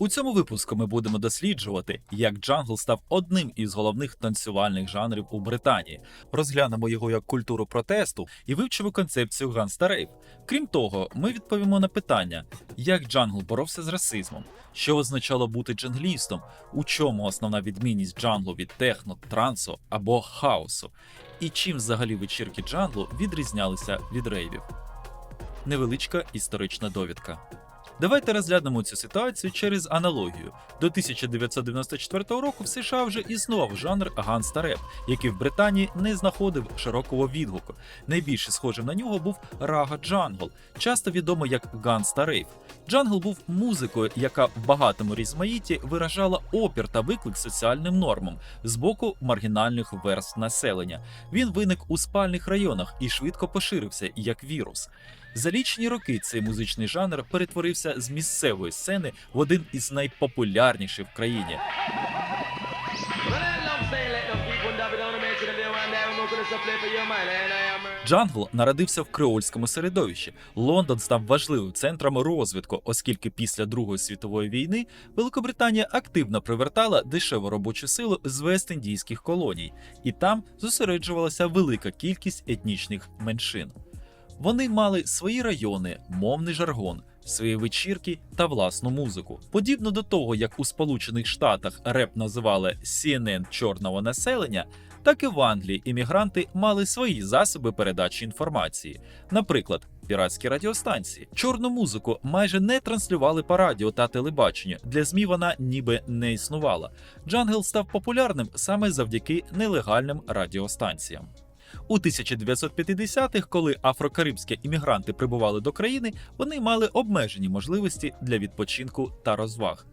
У цьому випуску ми будемо досліджувати, як джангл став одним із головних танцювальних жанрів у Британії. Розглянемо його як культуру протесту і вивчимо концепцію ганста рейв. Крім того, ми відповімо на питання, як джангл боровся з расизмом, що означало бути джанглістом, у чому основна відмінність джанглу від техно, трансу або хаосу, і чим взагалі вечірки джанглу відрізнялися від рейвів. Невеличка історична довідка. Давайте розглянемо цю ситуацію через аналогію. До 1994 року в США вже існував жанр ганста реп, який в Британії не знаходив широкого відгуку. Найбільше схожим на нього був рага джангл, часто відомий як ганста рейв. Джангл був музикою, яка в багатому різмаїті виражала опір та виклик соціальним нормам з боку маргінальних верств населення. Він виник у спальних районах і швидко поширився як вірус. За лічні роки цей музичний жанр перетворився з місцевої сцени в один із найпопулярніших в країні. Джангл народився в креольському середовищі. Лондон став важливим центром розвитку, оскільки після Другої світової війни Великобританія активно привертала дешеву робочу силу з вест-індійських колоній, і там зосереджувалася велика кількість етнічних меншин. Вони мали свої райони, мовний жаргон, свої вечірки та власну музику. Подібно до того, як у Сполучених Штатах реп називали CNN чорного населення, так і в Англії іммігранти мали свої засоби передачі інформації, наприклад, піратські радіостанції. Чорну музику майже не транслювали по радіо та телебаченню. Для змі вона ніби не існувала. Джангл став популярним саме завдяки нелегальним радіостанціям. У 1950-х, коли афрокарибські іммігранти прибували до країни, вони мали обмежені можливості для відпочинку та розваг.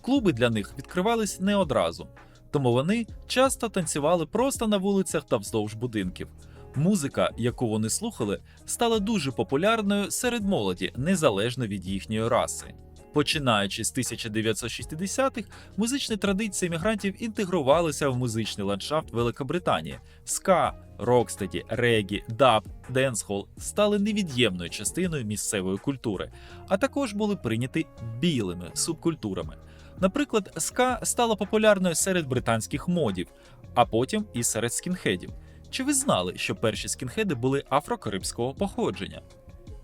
Клуби для них відкривались не одразу, тому вони часто танцювали просто на вулицях та вздовж будинків. Музика, яку вони слухали, стала дуже популярною серед молоді, незалежно від їхньої раси. Починаючи з 1960-х, музичні традиції мігрантів інтегрувалися в музичний ландшафт Великобританії. Ска, рокстеді, регі, даб, денсхол стали невід'ємною частиною місцевої культури, а також були прийняті білими субкультурами. Наприклад, ска стала популярною серед британських модів, а потім і серед скінхедів. Чи ви знали, що перші скінхеди були афрокарибського походження?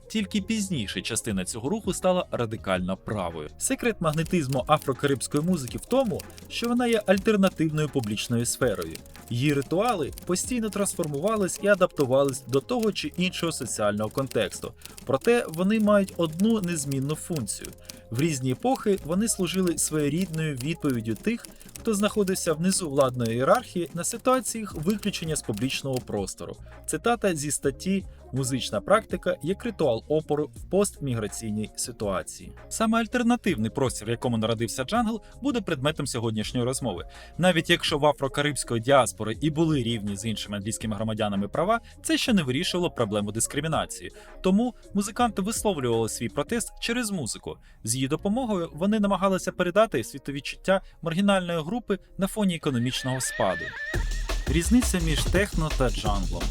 Тільки пізніше частина цього руху стала радикально правою. Секрет магнетизму афрокарибської музики в тому, що вона є альтернативною публічною сферою. Її ритуали постійно трансформувались і адаптувались до того чи іншого соціального контексту. Проте вони мають одну незмінну функцію. В різні епохи вони служили своєрідною відповіддю тих, хто знаходився внизу владної ієрархії на ситуаціях виключення з публічного простору. Цитата зі статті Музична практика як ритуал опору в постміграційній ситуації. Саме альтернативний простір, в якому народився джангл, буде предметом сьогоднішньої розмови. Навіть якщо в афрокарибської діаспори і були рівні з іншими англійськими громадянами права, це ще не вирішило проблему дискримінації. Тому музиканти висловлювали свій протест через музику. З її допомогою вони намагалися передати світовідчуття маргінальної групи на фоні економічного спаду. Різниця між техно та джанглом.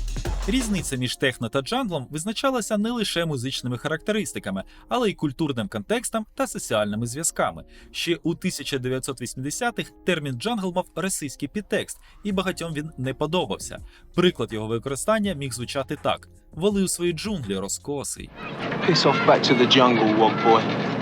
Різниця між техно та джанглом визначалася не лише музичними характеристиками, але й культурним контекстом та соціальними зв'язками. Ще у 1980-х термін джангл мав російський підтекст, і багатьом він не подобався. Приклад його використання міг звучати так: воли у свої джунглі розкосий. Piss off back to the jungle, wog boy.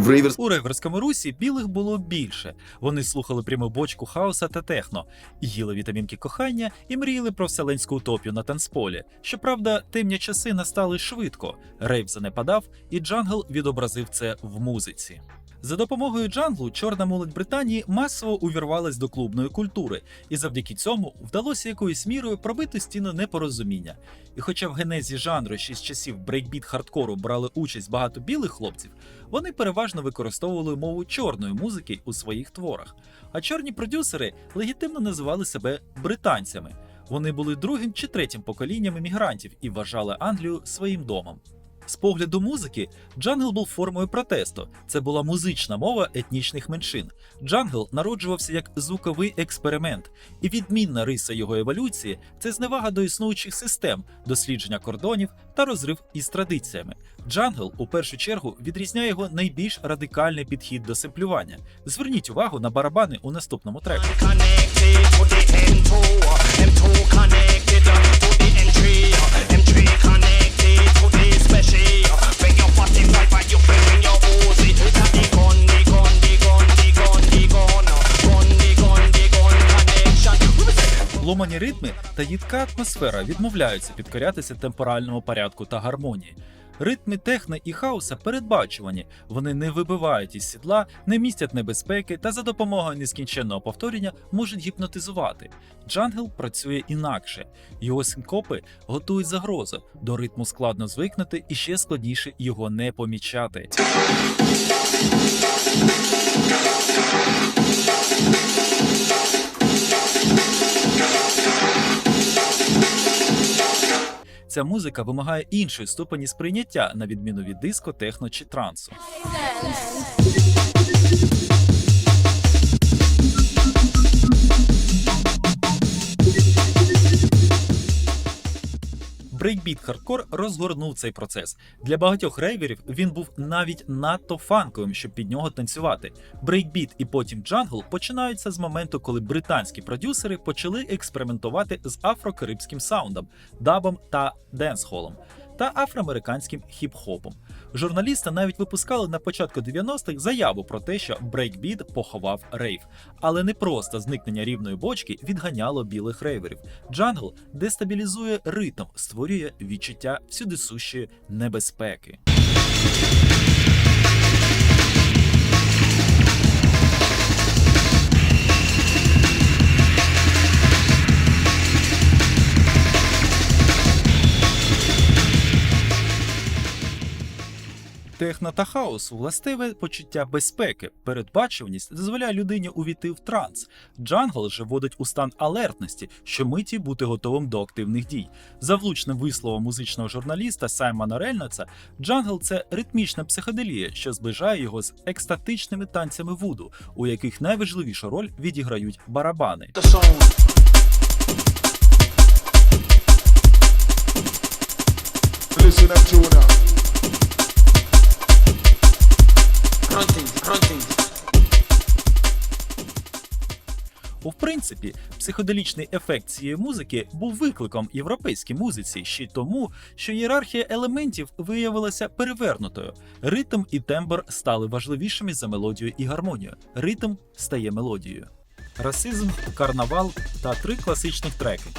В Рейверс У рейверському русі білих було більше. Вони слухали пряму бочку хаоса та техно, їли вітамінки кохання і мріяли про вселенську утопію на танцполі. Щоправда, темні часи настали швидко. Рейв занепадав, і джангл відобразив це в музиці. За допомогою джанглу чорна молодь Британії масово увірвалась до клубної культури, і завдяки цьому вдалося якоюсь мірою пробити стіну непорозуміння. І хоча в генезі жанру ще з часів брейкбіт хардкору брали участь багато білих хлопців, вони переважно використовували мову чорної музики у своїх творах. А чорні продюсери легітимно називали себе британцями. Вони були другим чи третім поколінням емігрантів і вважали Англію своїм домом. З погляду музики, джангл був формою протесту. Це була музична мова етнічних меншин. Джангл народжувався як звуковий експеримент, і відмінна риса його еволюції це зневага до існуючих систем, дослідження кордонів та розрив із традиціями. Джангл у першу чергу відрізняє його найбільш радикальний підхід до семплювання. Зверніть увагу на барабани у наступному треку. Connection. Ломані ритми та їдка атмосфера відмовляються підкорятися темпоральному порядку та гармонії. Ритми техно і хаоса передбачувані, вони не вибивають із сідла, не містять небезпеки та за допомогою нескінченного повторення можуть гіпнотизувати. Джангл працює інакше. Його синкопи готують загрозу. До ритму складно звикнути і ще складніше його не помічати. Ця музика вимагає іншої ступені сприйняття, на відміну від диско, техно чи трансу. Брейкбіт хардкор розгорнув цей процес. Для багатьох рейверів він був навіть надто фанковим, щоб під нього танцювати. Брейкбіт і потім джангл починаються з моменту, коли британські продюсери почали експериментувати з афрокарибським саундом, дабом та денсхолом. Та афроамериканським хіп-хопом. Журналісти навіть випускали на початку 90-х заяву про те, що брейкбіт поховав рейв. Але не просто зникнення рівної бочки відганяло білих рейверів. Джангл дестабілізує ритм, створює відчуття всюдисущої небезпеки. Техно та хаосу властиве почуття безпеки, передбачуваність дозволяє людині увійти в транс. Джангл же вводить у стан алертності, що миті бути готовим до активних дій. За влучним висловом музичного журналіста Саймона Рельноца, джангл це ритмічна психоделія, що зближає його з екстатичними танцями вуду, у яких найважливішу роль відіграють барабани. Listen them tune fronting. У принципі, психоделічний ефект цієї музики був викликом європейській музиці ще й тому, що ієрархія елементів виявилася перевернутою. Ритм і тембр стали важливішими за мелодію і гармонію. Ритм стає мелодією. Расизм, карнавал та три класичних треки.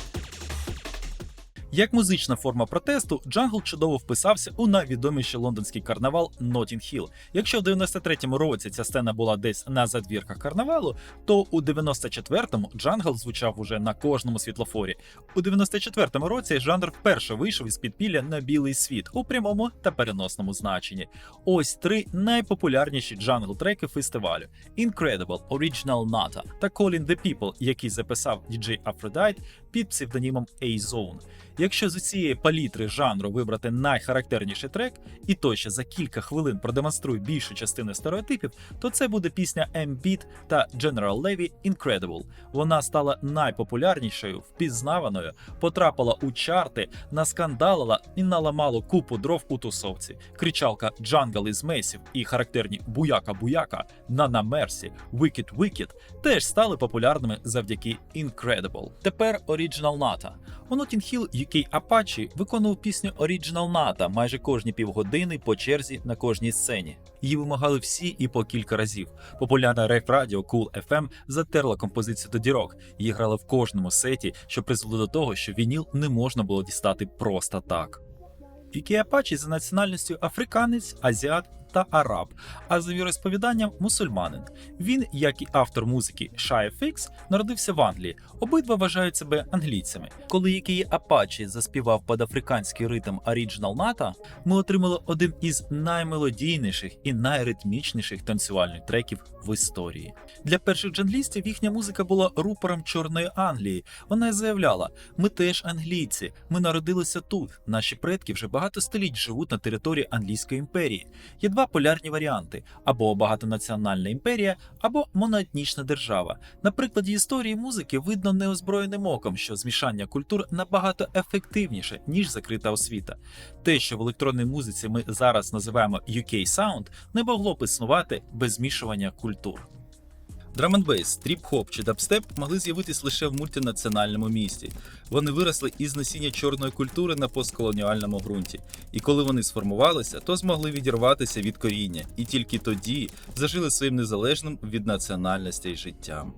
Як музична форма протесту, джангл чудово вписався у найвідоміший лондонський карнавал Notting Hill. Якщо в 93-му році ця сцена була десь на задвірках карнавалу, то у 94-му джангл звучав уже на кожному світлофорі. У 94-му році жанр вперше вийшов із підпілля на білий світ у прямому та переносному значенні. Ось три найпопулярніші джангл треки фестивалю: Incredible, Original Nata та Calling the People, який записав DJ Aphrodite під псевдонімом A-Zone. Якщо з цієї палітри жанру вибрати найхарактерніший трек, і той ще за кілька хвилин продемонструє більшу частину стереотипів, то це буде пісня M-Beat та General Levy Incredible. Вона стала найпопулярнішою, впізнаваною, потрапила у чарти, наскандалила і наламала купу дров у тусовці. Кричалка Jungle is Massive і характерні Буяка-Буяка, Нана Мерсі, Wicked Wicked теж стали популярними завдяки Incredible. Тепер Original Nata. У Notting Hill UK Apache виконував пісню Original Nata майже кожні півгодини по черзі на кожній сцені. Її вимагали всі і по кілька разів. Популярна рейв радіо Cool FM затерла композицію до дірок. Її грали в кожному сеті, що призвело до того, що вініл не можна було дістати просто так. UK Apache за національністю африканець, азіат та араб, а за віросповіданням мусульманин. Він, як і автор музики Shia Fix, народився в Англії. Обидва вважають себе англійцями. Коли який Апачі заспівав падафриканський ритм Original Nata, ми отримали один із наймелодійніших і найритмічніших танцювальних треків в історії. Для перших джанглістів їхня музика була рупором Чорної Англії. Вона заявляла: ми теж англійці, ми народилися тут. Наші предки вже багато століть живуть на території Англійської імперії. Є два полярні варіанти: або багатонаціональна імперія, або моноетнічна держава. На прикладі історії музики видно неозброєним оком, що змішання культур набагато ефективніше ніж закрита освіта. Те, що в електронній музиці ми зараз називаємо UK Sound, не могло б існувати без змішування культур. Драманбейс, тріп-хоп чи дабстеп могли з'явитись лише в мультинаціональному місті. Вони виросли із насіння чорної культури на постколоніальному ґрунті, і коли вони сформувалися, то змогли відірватися від коріння, і тільки тоді зажили своїм незалежним від національностей життям.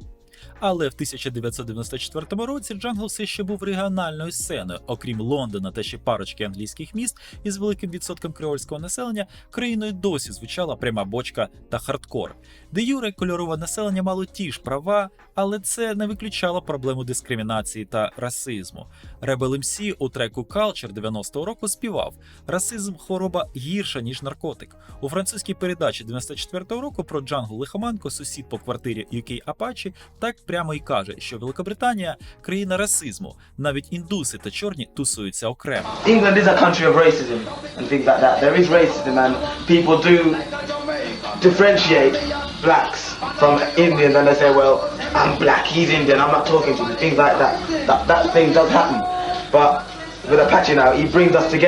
Але в 1994 році джангл все ще був регіональною сценою, окрім Лондона та ще парочки англійських міст із великим відсотком креольського населення, країною досі звучала пряма бочка та хардкор. Де юре кольорове населення мало ті ж права, але це не виключало проблему дискримінації та расизму. Rebel MC у треку Culture 90-го року співав: расизм хвороба гірша, ніж наркотик. У французькій передачі 94-го року про джангл лихоманко сусід по квартирі UK Апачі так прямо і каже, що Великобританія країна расизму. Навіть індуси та чорні тусуються окремо. England is a country of racism and things like that. There is racism and people do differentiate blacks from Indians and they say, well, I'm black, he's Indian, I'm not talking to you, things like that. That, that thing does happen. But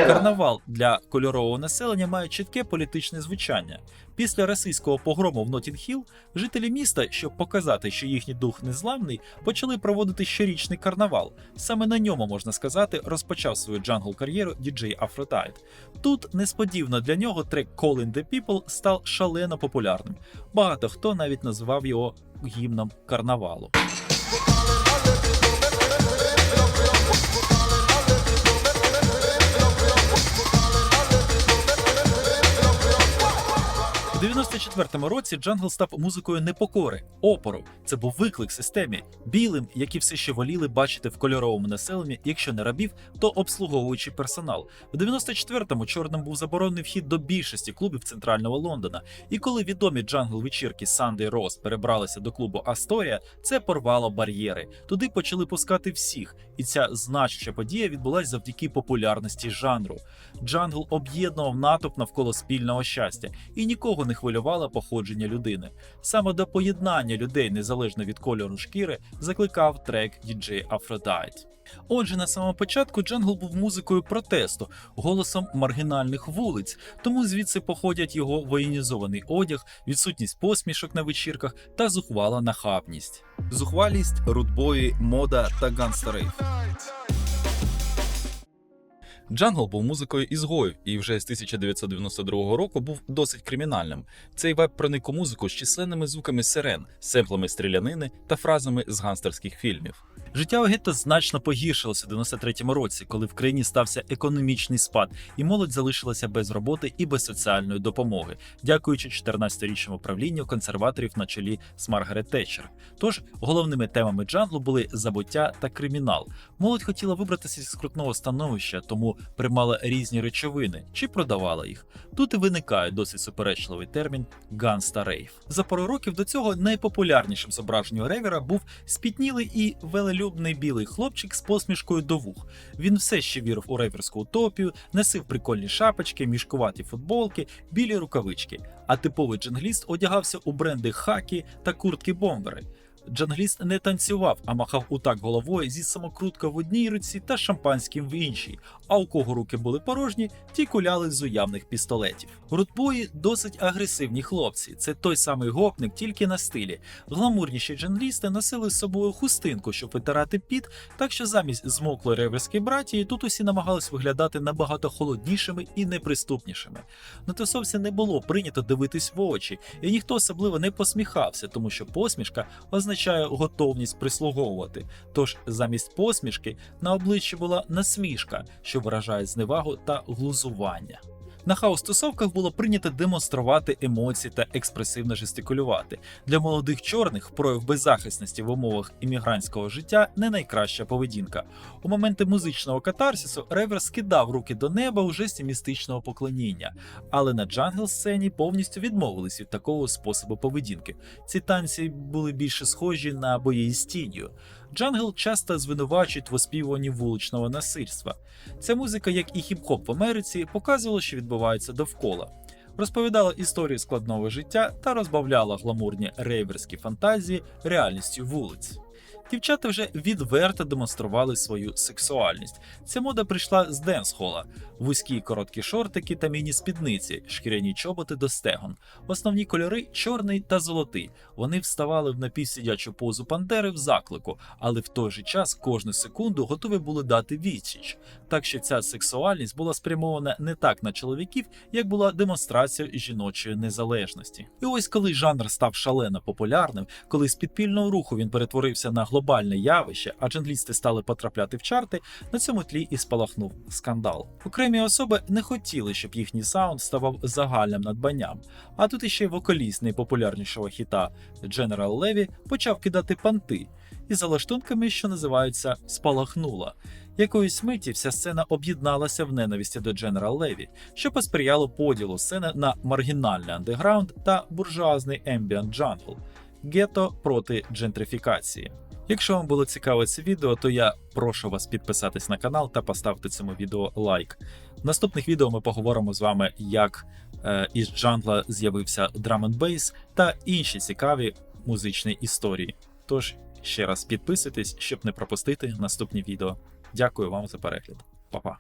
Карнавал для кольорового населення має чітке політичне звучання. Після російського погрому в Нотінг-Хілл жителі міста, щоб показати, що їхній дух незламний, почали проводити щорічний карнавал. Саме на ньому можна сказати, розпочав свою джангл кар'єру діджей Афродайт. Тут несподівано для нього трек Calling the People став шалено популярним. Багато хто навіть називав його гімном карнавалу. 94-му році джангл став музикою непокори, опору. Це був виклик системі, білим, які все ще воліли бачити в кольоровому населенні, якщо не рабів, то обслуговуючий персонал. У 94-му чорним був заборонений вхід до більшості клубів центрального Лондона. І коли відомі джангл вечірки Sunday Rose перебралися до клубу Асторія, це порвало бар'єри. Туди почали пускати всіх, і ця значуща подія відбулася завдяки популярності жанру. Джангл об'єднував натовп навколо спільного щастя, і нікого не хвилювало походження людини. Саме до поєднання людей незалежно від кольору шкіри закликав трек DJ Aphrodite. Отже, на самому початку джангл був музикою протесту, голосом маргінальних вулиць, тому звідси походять його воєнізований одяг, відсутність посмішок на вечірках та зухвала нахабність. Зухвалість, рудбої, мода та ганстарейф. Джангл був музикою ізгоїв і вже з 1992 року був досить кримінальним. Цей веб проник у музику з численними звуками сирен, семплами стрілянини та фразами з ганстерських фільмів. Життя у гетто значно погіршилося у 93-му році, коли в країні стався економічний спад, і молодь залишилася без роботи і без соціальної допомоги, дякуючи 14-річному правлінню консерваторів на чолі з Маргарет Тетчер. Тож головними темами джанглу були забуття та кримінал. Молодь хотіла вибратися зі скрутного становища, тому приймала різні речовини чи продавала їх. Тут і виникає досить суперечливий термін ганста рейв. За пару років до цього найпопулярнішим зображенням ревера був спітнілий і велелюбний білий хлопчик з посмішкою до вух. Він все ще вірив у реверську утопію, носив прикольні шапочки, мішкуваті футболки, білі рукавички. А типовий джангліст одягався у бренди хакі та куртки бомбери. Джангліст не танцював, а махав утак головою зі самокруткою в одній руці та шампанським в іншій. А у кого руки були порожні, ті куляли з уявних пістолетів. Рудбої досить агресивні хлопці. Це той самий гопник, тільки на стилі. Гламурніші джанглісти носили з собою хустинку, щоб витирати піт, так що замість змоклої реверської братії тут усі намагались виглядати набагато холоднішими і неприступнішими. На тусовці не було прийнято дивитись в очі, і ніхто особливо не посміхався, тому що посмішка означає готовність прислуговувати. Тож замість посмішки на обличчі була насмішка, що виражає зневагу та глузування. На хаус-тусовках було прийнято демонструвати емоції та експресивно жестикулювати. Для молодих чорних прояв беззахисності в умовах іммігрантського життя не найкраща поведінка. У моменти музичного катарсису ревер скидав руки до неба у жесті містичного поклоніння, але на джангл сцені повністю відмовились від такого способу поведінки. Ці танці були більше схожі на бої з тінню. Джангл часто звинувачують в оспівуванні вуличного насильства. Ця музика, як і хіп-хоп в Америці, показувала, що відбувається довкола. Розповідала історію складного життя та розбавляла гламурні рейверські фантазії реальністю вулиць. Дівчата вже відверто демонстрували свою сексуальність. Ця мода прийшла з денсхола: вузькі короткі шортики та міні-спідниці, шкіряні чоботи до стегон. Основні кольори чорний та золотий. Вони вставали в напівсидячу позу пантери в заклику, але в той же час кожну секунду готові були дати відсіч. Так що ця сексуальність була спрямована не так на чоловіків, як була демонстрація жіночої незалежності. І ось коли жанр став шалено популярним, коли з підпільного руху він перетворився на глобальне явище, а джентлісти стали потрапляти в чарти, на цьому тлі і спалахнув скандал. Окремі особи не хотіли, щоб їхній саунд ставав загальним надбанням. А тут іще й вокаліст найпопулярнішого хіта General Levy почав кидати панти із залаштунками, що називаються спалахнула. Якоїсь миті вся сцена об'єдналася в ненависті до General Levy, що посприяло поділу сцени на маргінальний андеграунд та буржуазний ембіант джангл гетто проти джентрифікації. Якщо вам було цікаве це відео, то я прошу вас підписатись на канал та поставити цьому відео лайк. В наступних відео ми поговоримо з вами, як е, із джангла з'явився драм н бейс та інші цікаві музичні історії. Тож ще раз підписуйтесь, щоб не пропустити наступні відео. Дякую вам за перегляд. Па-па.